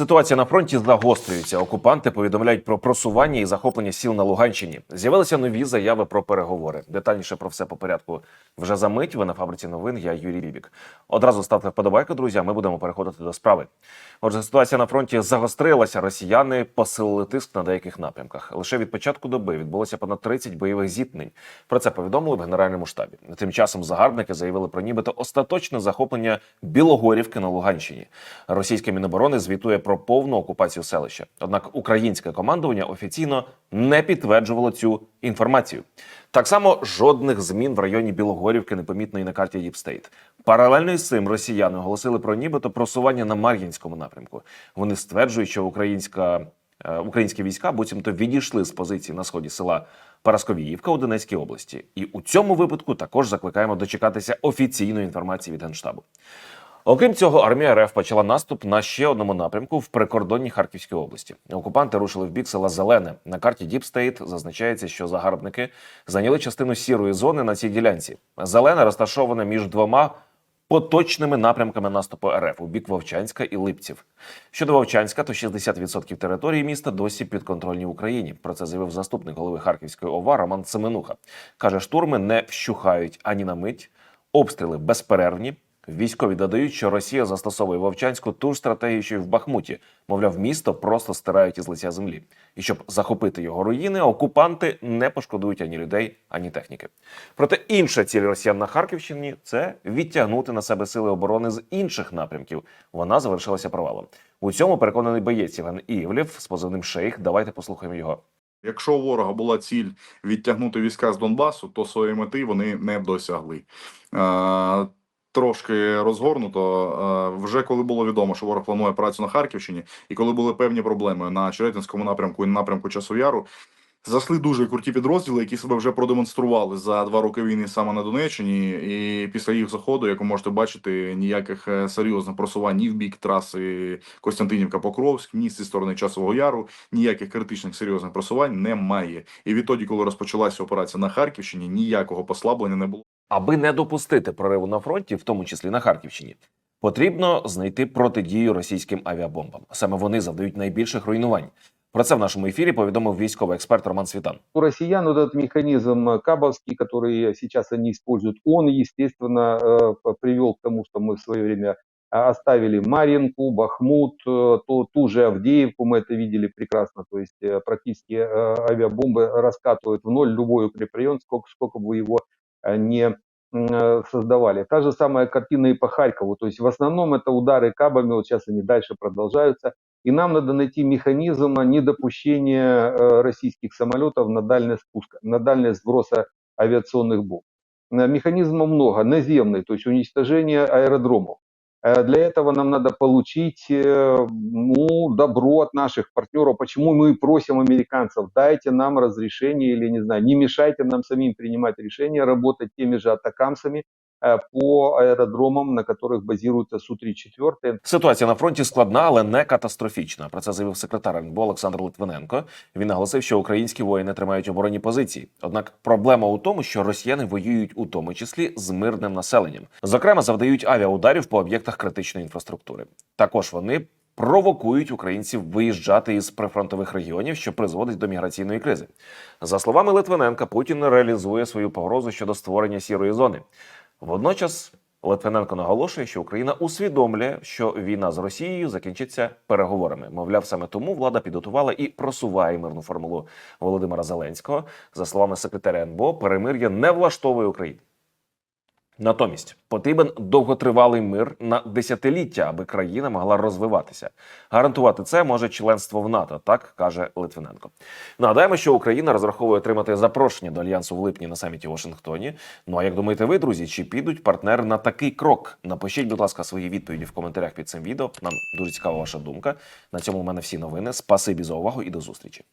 Ситуація на фронті загострюється. Окупанти повідомляють про просування і захоплення сіл на Луганщині. З'явилися нові заяви про переговори. Детальніше про все по порядку вже за мить. Ви на фабриці новин. Я Юрій Бібік. Одразу ставте вподобайку, друзі. а Ми будемо переходити до справи. Отже, ситуація на фронті загострилася. Росіяни посилили тиск на деяких напрямках. Лише від початку доби відбулося понад 30 бойових зіткнень. Про це повідомили в генеральному штабі. Тим часом загарбники заявили про нібито остаточне захоплення Білогорівки на Луганщині. Російське міноборони звітує про повну окупацію селища. Однак українське командування офіційно не підтверджувало цю інформацію. Так само жодних змін в районі Білогорівки непомітно і на карті Діпстейт. Паралельно із цим росіяни оголосили про нібито просування на Мар'їнському напрямку. Вони стверджують, що українська е, українські війська буцімто відійшли з позицій на сході села Парасковіївка у Донецькій області. І у цьому випадку також закликаємо дочекатися офіційної інформації від генштабу. Окрім цього, армія РФ почала наступ на ще одному напрямку в прикордонній Харківської області. Окупанти рушили в бік села Зелене. На карті Діпстейт зазначається, що загарбники зайняли частину сірої зони на цій ділянці. Зелене розташоване між двома поточними напрямками наступу РФ у бік Вовчанська і Липців. Щодо Вовчанська, то 60% території міста досі підконтрольні Україні. Про це заявив заступник голови Харківської ОВА Роман Семенуха. каже, штурми не вщухають ані на мить, обстріли безперервні. Військові додають, що Росія застосовує Вовчанську ту ж стратегію, що й в Бахмуті. Мовляв, місто просто стирають із лиця землі. І щоб захопити його руїни, окупанти не пошкодують ані людей, ані техніки. Проте інша ціль росіян на Харківщині це відтягнути на себе сили оборони з інших напрямків. Вона завершилася провалом. У цьому переконаний боєць Євген Івлів з позивним Шейх. Давайте послухаємо його. Якщо у ворога була ціль відтягнути війська з Донбасу, то своєї мети вони не досягли. Трошки розгорнуто е, вже коли було відомо, що ворог планує працю на Харківщині, і коли були певні проблеми на Черетинському напрямку і на напрямку Часу Яру, зайшли дуже круті підрозділи, які себе вже продемонстрували за два роки війни саме на Донеччині. І після їх заходу, як ви можете бачити, ніяких е, серйозних просувань ні в бік траси Костянтинівка-Покровськ, ні зі сторони Часового Яру, ніяких критичних серйозних просувань немає. І відтоді, коли розпочалася операція на Харківщині, ніякого послаблення не було. Аби не допустити прориву на фронті, в тому числі на Харківщині, потрібно знайти протидію російським авіабомбам. Саме вони завдають найбільших руйнувань. Про це в нашому ефірі повідомив військовий експерт Роман Світан. у россиян вот этот механизм э, кабовский, который сейчас они используют, он, естественно, э, п- привел к тому, что мы в свое время а, оставили Маринку, Бахмут, э, то, ту же Авдеевку, мы это видели прекрасно, то есть э, практически э, авиабомбы раскатывают в ноль любой укрепрайон, сколько, сколько бы его э, не м, э, создавали. Та же самая картина и по Харькову, то есть в основном это удары кабами, вот сейчас они дальше продолжаются, и нам надо найти механизм недопущения э, российских самолетов на дальность спуска, на дальность сброса авиационных бомб. Э, Механизмов много. Наземный, то есть уничтожение аэродромов. Э, Для этого нам надо получить ну, добро от наших партнеров. Почему мы просим американцев, дайте нам разрешение или, не знаю, не мешайте нам самим принимать решения, работать теми же атакамсами по аэродромам, на которых базируются Су-34. Ситуація на фронті складна, але не катастрофічна. Про це заявив секретар РНБО Олександр Литвиненко. Він наголосив, що українські воїни тримають оборонні позиції. Однак проблема у тому, що росіяни воюють у тому числі з мирним населенням. Зокрема, завдають авіаударів по об'єктах критичної інфраструктури. Також вони провокують українців виїжджати із прифронтових регіонів, що призводить до міграційної кризи. За словами Литвиненка, Путін реалізує свою погрозу щодо створення сірої зони. Водночас Литвиненко наголошує, що Україна усвідомлює, що війна з Росією закінчиться переговорами. Мовляв, саме тому влада підготувала і просуває мирну формулу Володимира Зеленського. За словами секретаря НБО, перемир'я не влаштовує Україну. Натомість потрібен довготривалий мир на десятиліття, аби країна могла розвиватися. Гарантувати це може членство в НАТО, так каже Литвиненко. Нагадаємо, що Україна розраховує отримати запрошення до альянсу в липні на саміті у Вашингтоні. Ну а як думаєте, ви, друзі, чи підуть партнери на такий крок? Напишіть, будь ласка, свої відповіді в коментарях під цим відео. Нам дуже цікава ваша думка. На цьому у мене всі новини. Спасибі за увагу і до зустрічі.